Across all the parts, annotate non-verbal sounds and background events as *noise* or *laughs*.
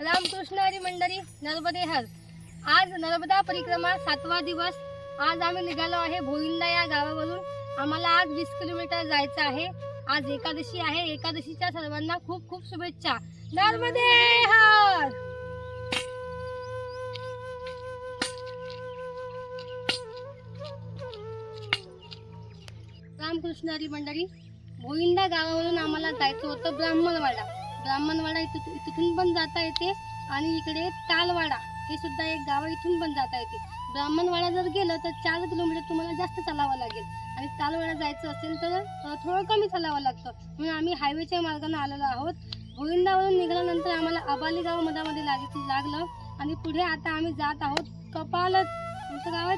रामकृष्ण हरी मंडळी नर्मदे हर. आज नर्मदा परिक्रमा सातवा दिवस. आज आम्ही निघालो आहे भोईंदा या गावावरून. आम्हाला आज वीस किलोमीटर जायचं आहे. आज एकादशी आहे. एकादशीच्या सर्वांना खूप खूप शुभेच्छा. नर्मदे हर! रामकृष्ण हरी मंडळी भोईंदा गावावरून आम्हाला जायचं होतं ब्राह्मणवाडा. ब्राह्मणवाडा इथं तिथून पण जाता येते आणि इकडे तालवाडा हे सुद्धा एक गाव इथून पण जाता येते. ब्राह्मणवाडा जर गेलं तर चार किलोमीटर तुम्हाला जास्त चालावं लागेल. आणि तालवाडा जायचं असेल तर थोडं कमी चालावं लागतं. म्हणून आम्ही हायवेच्या मार्गाने आलेलो आहोत. भोईंदावरून निघाल्यानंतर आम्हाला अबाली गाव मधामध्ये लाग लागलं आणि पुढे आता आम्ही जात आहोत कपाल कोणतं गाव आहे?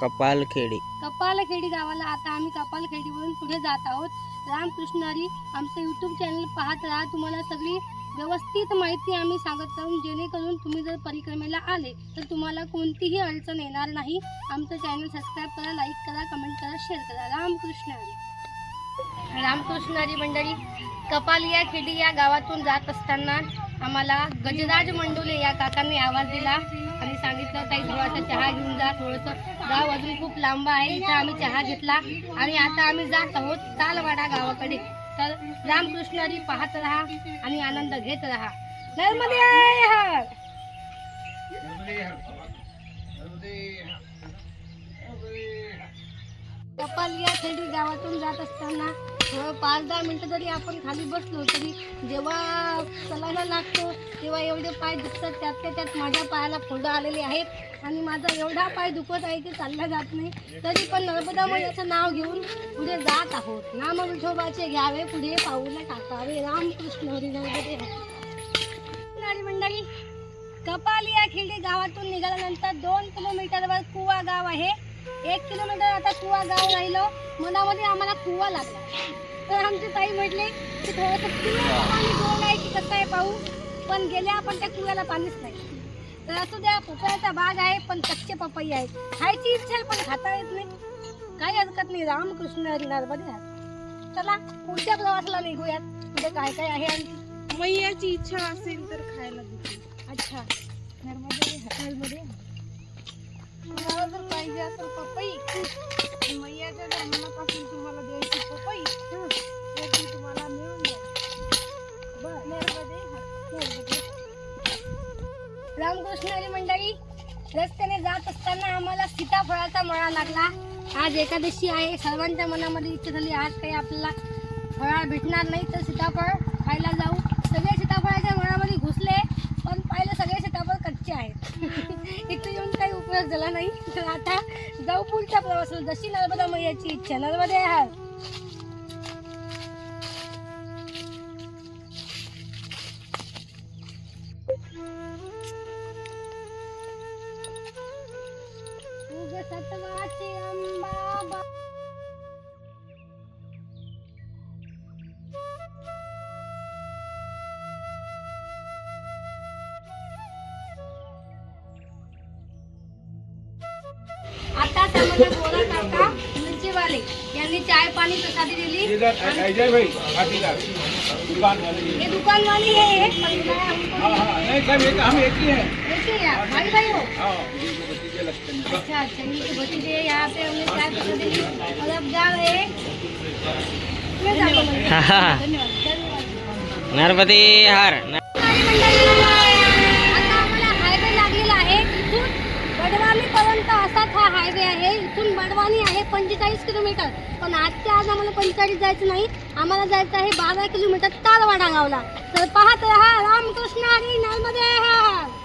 कपालखेडी. कपालखेडी गावाला आता आम्ही कपालखेडीवरून पुढे जात आहोत. रामकृष्ण हरी आमचं यूट्यूब चॅनल पाहत राहा. तुम्हाला सगळी व्यवस्थित माहिती आम्ही सांगत राहून जेणेकरून तुम्ही जर परिक्रमेला आले तर तुम्हाला कोणतीही अडचण येणार नाही. आमचं चॅनल सबस्क्राईब करा लाईक करा कमेंट करा शेअर करा. रामकृष्ण रामकृष्णारी रामकृष्ण हरी मंडळी कपालिया खेडी या गावातून जात असताना आम्हाला गजराज मंडोले या काकांनी आवाज दिला. सांगितलं ताई थोडासा चहा घेऊन जा थोडंसं गाव अजून खूप लांब आहे इथं आम्ही चहा घेतला आणि आता आम्ही जात आहोत तालवाडा गावाकडे. तर रामकृष्ण हरी पाहत राहा आणि आनंद घेत राहा. नर्मदे हर! कपालिया खेडी गावातून जात असताना पाच दहा मिनटं जरी आपण खाली बसलो तरी जेव्हा चलायला लागतो तेव्हा एवढे पाय दुखतात त्यातल्या त्यात माझ्या पायाला फोडं आलेले आहेत. आणि माझा एवढा पाय दुखत आहे की चालला जात नाही. तरी पण नर्मदा मैयाचं नाव घेऊन पुढे जात आहोत. नाम विठोबाचे घ्यावे पुढे पाऊला टाकावे. रामकृष्ण हरी नर्मदे मंडळी कपालिया खेडे गावातून निघाल्यानंतर दोन किलोमीटरवर कुवा गाव आहे. एक किलोमीटर आता कुवा गाव राहिलं. मनामध्ये आम्हाला कुवा लागला. तर आमची ताई म्हटले की थोडंसं पाणी गोड आहे की कसं आहे पाऊस पण गेल्या पण त्या कुव्याला पाणीच नाही. तर असू द्या पपयाचा बाग आहे पण कच्चे पपई आहेत. खायची इच्छा आहे पण खाता येत नाही. काही हरकत नाही. रामकृष्ण हरी नर्मदे. चला पुढच्या प्रवासाला निघूयात. म्हणजे काय काय आहे आणखी मैयाची इच्छा असेल तर खायला देते अच्छा. नर्मदे नर्मदे तुम्हाला जर पाहिजे असेल पपई मैयाच्या जन्मापासून तुम्हाला द्यायची पपई तर ती तुम्हाला मिळून जाईल. नर्मदे मंडळी रस्त्याने जात असताना आम्हाला सीताफळाचा मळा लागला. आज एकादशी आहे. सर्वांच्या मनामध्ये इच्छा झाली आज काही आपल्याला फळा भेटणार नाही तर सीताफळ खायला जाऊ. सगळे सीताफळाच्या मळामध्ये घुसले पण पाहिलं सगळे सीताफळ कच्चे आहेत. *laughs* इथे येऊन काही उपयोग झाला नाही तर आता जाऊ पुढच्या प्रवासाला जशी नर्मदा मैयाची इच्छा नर्मदे हार आता आम्हाला गोरा काका मिरचीवाले यांनी चाय पाणी प्रसादी दिली. इधर अजय भाई भागीदार दुकान वाले हे दुकानवाली है हाँ हाँ हम एक ही हैं. भाई भाई हो हाँ. हैं. अच्छा अच्छा. भतीजे यहाँ पे हमने चाय प्रसादी और अब हैं. हूँ। *laughs* धन्यवाद. धन्यवाद. नर्मदे हर आता आम्हाला हायवे लागलेला आहे इथून बडवानीपर्यंत असाच हा हायवे आहे इथून आहे पंचेचाळीस किलोमीटर. पण आजच्या आज आम्हाला पंचेचाळीस जायचं नाही. आम्हाला जायचं आहे बारा किलोमीटर तालवाडा गावला. तर पाहत राहा. रामकृष्ण आणि नर्मदे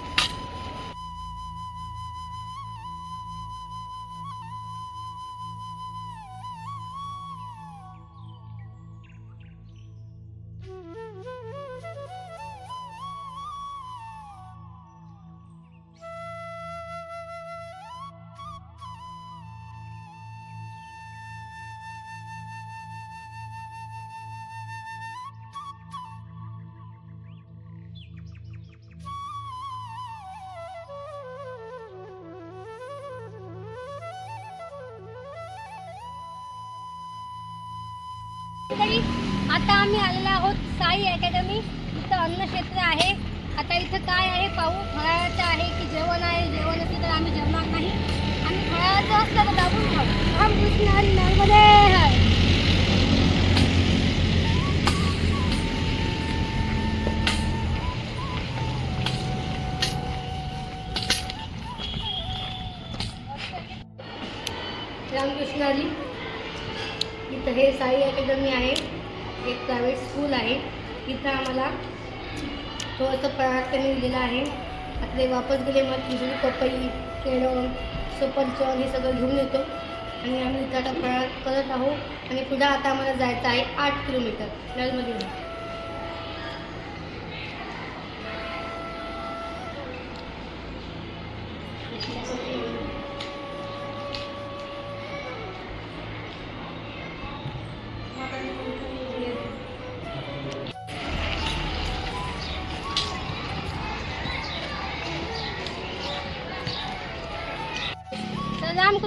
आता आम्ही आलेलो आहोत साई अकॅडमी. इथं अन्नक्षेत्र आहे. आता इथं काय आहे? पाहू. फळाचं आहे की जेवण आहे. जेवण असेल तर आम्ही जेवणार नाही. आणि फळाचं असलं तर दाबून खाऊ. रामकृष्ण नर्मदे हर इथं हे साई अकॅडमी आहे. एक प्रायव्हेट स्कूल आहे. इथं आम्हाला थोडंसं फळात त्यांनी दिलेलं आहे. आता ते वापस गेले मग खिचडी पपई केळं सफरचंद हे सगळं घेऊन येतो. आणि आम्ही इथं आता फळात करत आहोत. आणि पुढं आता आम्हाला जायचं आहे आठ किलोमीटर नळमध्ये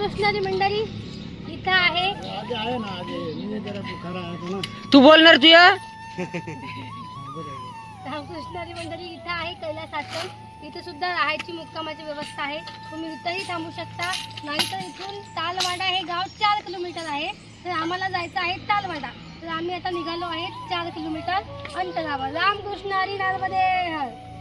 तर रामकृष्णारी मंडळी इथं आहे. तू बोलणार तुया रामकृष्णारी मंडळी इथं आहे कैलास आश्रम इथे सुद्धा राहायची मुक्कामाची व्यवस्था आहे. तुम्ही इथंही थांबू शकता. नाहीतर इथून तालवाडा हे गाव चार किलोमीटर आहे. तर आम्हाला जायचं आहे तालवाडा. तर आम्ही आता निघालो आहे चार किलोमीटर अंतरावर. रामकृष्ण हरी नर्मदे.